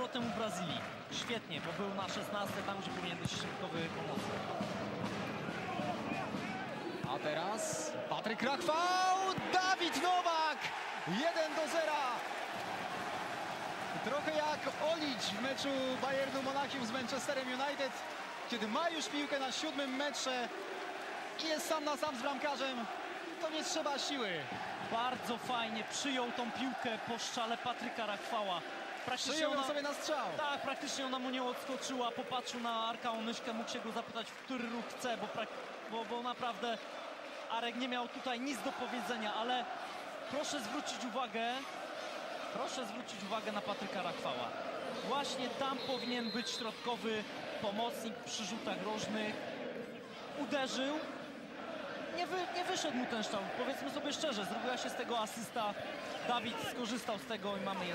powrotem u Brazylii. Świetnie, bo był na 16, tam gdzie powinien być środkowy pomocny. A teraz Patryk Rachwał, Dawid Nowak! 1 do 0. Trochę jak Olić w meczu Bayernu Monachium z Manchesterem United, kiedy ma już piłkę na siódmym metrze i jest sam na sam z bramkarzem, to nie trzeba siły. Bardzo fajnie przyjął tą piłkę po szczale Patryka Rachwała. Praktycznie Przyjął ją ona- sobie na strzał. Tak, praktycznie ona mu nie odskoczyła, popatrzył na Arka Onyszkę, mógł się go zapytać, w który ruch chce, bo, prak- bo, bo naprawdę Arek nie miał tutaj nic do powiedzenia, ale proszę zwrócić uwagę, proszę zwrócić uwagę na Patryka Rachwała. Właśnie tam powinien być środkowy pomocnik przy rzutach rożnych. Uderzył, nie, wy, nie wyszedł mu ten strzał, powiedzmy sobie szczerze, zrobiła się z tego asysta. Dawid skorzystał z tego i mamy 1-0.